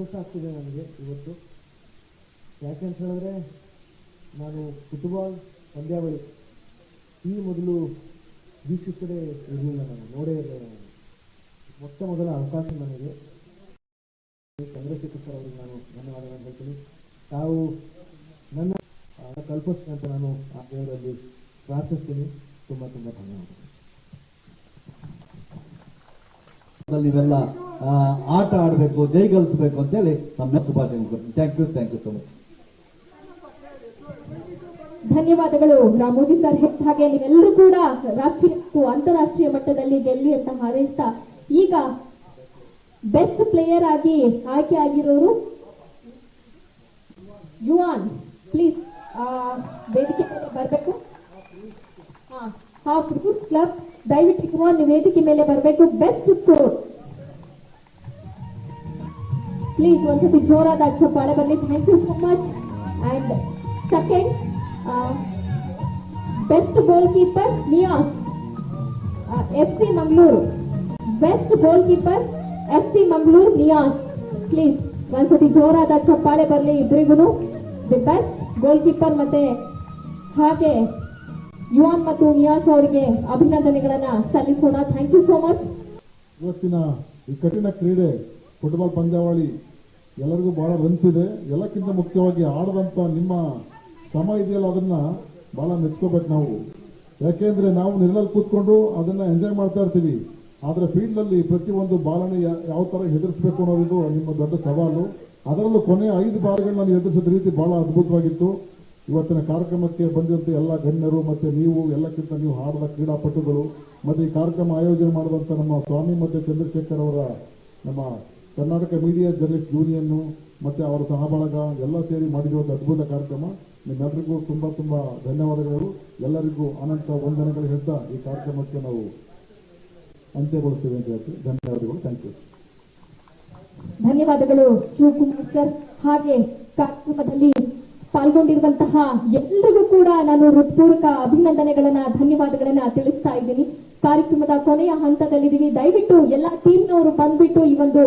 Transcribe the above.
ಆಗ್ತಿದೆ ನನಗೆ ಇವತ್ತು. ಯಾಕೆಂತ ಹೇಳಿದ್ರೆ, ನಾನು ಫುಟ್ಬಾಲ್ ಪಂದ್ಯಾವಳಿ ಈ ಮೊದಲು ವೀಕ್ಷಿಸದೇ ಇರಲಿಲ್ಲ ನಾನು, ನೋಡೇ ಇರಲಿಲ್ಲ ನಾನು. ಮೊಟ್ಟ ಮೊದಲ ಅವಕಾಶ ನನಗೆ. ಚಂದ್ರಶೇಖರ್ ಸರ್ ಅವರಿಗೆ ನಾನು ಧನ್ಯವಾದಗಳನ್ನು ಹೇಳ್ತೀನಿ. ತಾವು ನನ್ನ ಕಲ್ಪಿಸ್ತೀನಿ ಅಂತ ನಾನು ಆ ದೇವರಲ್ಲಿ ಪ್ರಾರ್ಥಿಸ್ತೀನಿ. ತುಂಬ ತುಂಬ ಧನ್ಯವಾದಗಳು. ಇವೆಲ್ಲ ಆಟ ಆಡಬೇಕು ಜೈಗಲಿಸಬೇಕು ಅಂತೇಳಿ ತಮ್ಮ ಶುಭಾಶಯ thank you thank you so much ಧನ್ಯವಾದಗಳು. ರಾಮೋಜಿ ಸರ್ ಹಾಗೆ ನೀವೆಲ್ಲರೂ ಕೂಡ ರಾಷ್ಟ್ರೀಯ ಅಂತಾರಾಷ್ಟ್ರೀಯ ಮಟ್ಟದಲ್ಲಿ ಗೆಲ್ಲಿ ಅಂತ ಹಾರೈಸ್ತಾ, ಈಗ ಬೆಸ್ಟ್ ಪ್ಲೇಯರ್ ಆಗಿ ಆಯ್ಕೆ ಆಗಿರೋರು ಯುವಾನ್ ಪ್ಲೀಸ್ ವೇದಿಕೆ ಮೇಲೆ ಬರಬೇಕು. ಹಾಫ್ ಕ್ಲಬ್ ದಯವಿಟ್ಟು ಯುವಾನ್ ವೇದಿಕೆ ಮೇಲೆ ಬರಬೇಕು. ಬೆಸ್ಟ್ ಸ್ಕೋರ್ ಪ್ಲೀಸ್ ಒಂದ್ಸತಿ ಜೋರಾದ ಚಪ್ಪಾಳೆ ಬರಲಿ. Thank you so much and second best goalkeeper Niyas F C Mangaluru best goalkeeper F C Mangaluru Niyas please ಒಂದ್ಸತಿ ಜೋರಾದ ಚಪ್ಪಾಳೆ ಬರಲಿ ಇಬ್ಬರಿಗೂ ದಿ ಬೆಸ್ಟ್ ಗೋಲ್ ಕೀಪರ್ ಮತ್ತೆ ಹಾಗೆ ಯುವಾನ್ ಮತ್ತು ನಿಯಾಸ್ ಅವರಿಗೆ ಅಭಿನಂದನೆಗಳನ್ನ ಸಲ್ಲಿಸೋಣ. ಥ್ಯಾಂಕ್ ಯು ಸೋ ಮಚ್ ಇವತ್ತಿನ ಈ ಕಠಿಣ ಕ್ರೀಡೆ, ಫುಟ್ಬಾಲ್ ಪಂದ್ಯಾವಳಿ ಎಲ್ಲರಿಗೂ ಬಹಳ ಇದೆ ಎಲ್ಲಕ್ಕಿಂತ ಮುಖ್ಯವಾಗಿ ಆಡದಂತ ನಿಮ್ಮ ಶ್ರಮ ಇದೆಯಲ್ಲ, ಅದನ್ನ ಬಹಳ ಮೆಚ್ಕೋಬೇಕು ನಾವು. ಯಾಕೆಂದ್ರೆ ನಾವು ನೆರಳಲ್ಲಿ ಕೂತ್ಕೊಂಡು ಅದನ್ನ ಎಂಜಾಯ್ ಮಾಡ್ತಾ ಇರ್ತೀವಿ. ಆದ್ರೆ ಫೀಲ್ಡ್ನಲ್ಲಿ ಬಾಲನೆ ಯಾ- ಯಾವ ತರ ಹೆದರಿಸಬೇಕು ಅನ್ನೋದು ನಿಮ್ಮ ದೊಡ್ಡ ಸವಾಲು. ಅದರಲ್ಲೂ ಕೊನೆಯ ಐದು ಬಾಲ್ಗಳನ್ನ ಎದುರಿಸಿದ ರೀತಿ ಬಹಳ ಅದ್ಭುತವಾಗಿತ್ತು. ಇವತ್ತಿನ ಕಾರ್ಯಕ್ರಮಕ್ಕೆ ಬಂದಿರುವಂತಹ ಎಲ್ಲ ಗಣ್ಯರು ಮತ್ತೆ ನೀವು, ಎಲ್ಲಕ್ಕಿಂತ ನೀವು ಹಾಡಿದ ಕ್ರೀಡಾಪಟುಗಳು, ಮತ್ತೆ ಈ ಕಾರ್ಯಕ್ರಮ ಆಯೋಜನೆ ಮಾಡಿದಂತ ನಮ್ಮ ಸ್ವಾಮಿ ಮತ್ತೆ ಚಂದ್ರಶೇಖರ್ ಅವರ ನಮ್ಮ ಕರ್ನಾಟಕ ಮೀಡಿಯಾ ಜರ್ನಲಿಸ್ಟ್ ಯೂನಿಯನ್ ಮತ್ತೆ ಅವರ ಸಹಬಳಗ ಎಲ್ಲ ಸೇರಿ ಮಾಡಿರುವಂಥ ಅದ್ಭುತ ಕಾರ್ಯಕ್ರಮ. ನಿಮ್ಮೆಲ್ಲರಿಗೂ ತುಂಬಾ ತುಂಬಾ ಧನ್ಯವಾದಗಳು. ಎಲ್ಲರಿಗೂ ಅನಂತ ವಂದನೆಗಳು ಹೇಳ್ತಾ ಈ ಕಾರ್ಯಕ್ರಮಕ್ಕೆ ನಾವು ಅಂತ್ಯಗೊಳಿಸ್ತೇವೆ ಅಂತ ಹೇಳ್ತೀವಿ. ಧನ್ಯವಾದಗಳು. ಥ್ಯಾಂಕ್ ಯು ಧನ್ಯವಾದಗಳು ಶಿವಕುಮಾರ್ ಸರ್. ಹಾಗೆ ಕಾರ್ಯಕ್ರಮದಲ್ಲಿ ಪಾಲ್ಗೊಂಡಿರುವಂತಹ ಎಲ್ಲರಿಗೂ ಕೂಡ ನಾನು ಹೃತ್ಪೂರ್ವಕ ಅಭಿನಂದನೆಗಳನ್ನ, ಧನ್ಯವಾದಗಳನ್ನ ತಿಳಿಸ್ತಾ ಇದ್ದೀನಿ. ಕಾರ್ಯಕ್ರಮದ ಕೊನೆಯ ಹಂತದಲ್ಲಿದ್ದೀವಿ. ದಯವಿಟ್ಟು ಎಲ್ಲಾ ಟೀಮ್ನವರು ಬಂದ್ಬಿಟ್ಟು ಈ ಒಂದು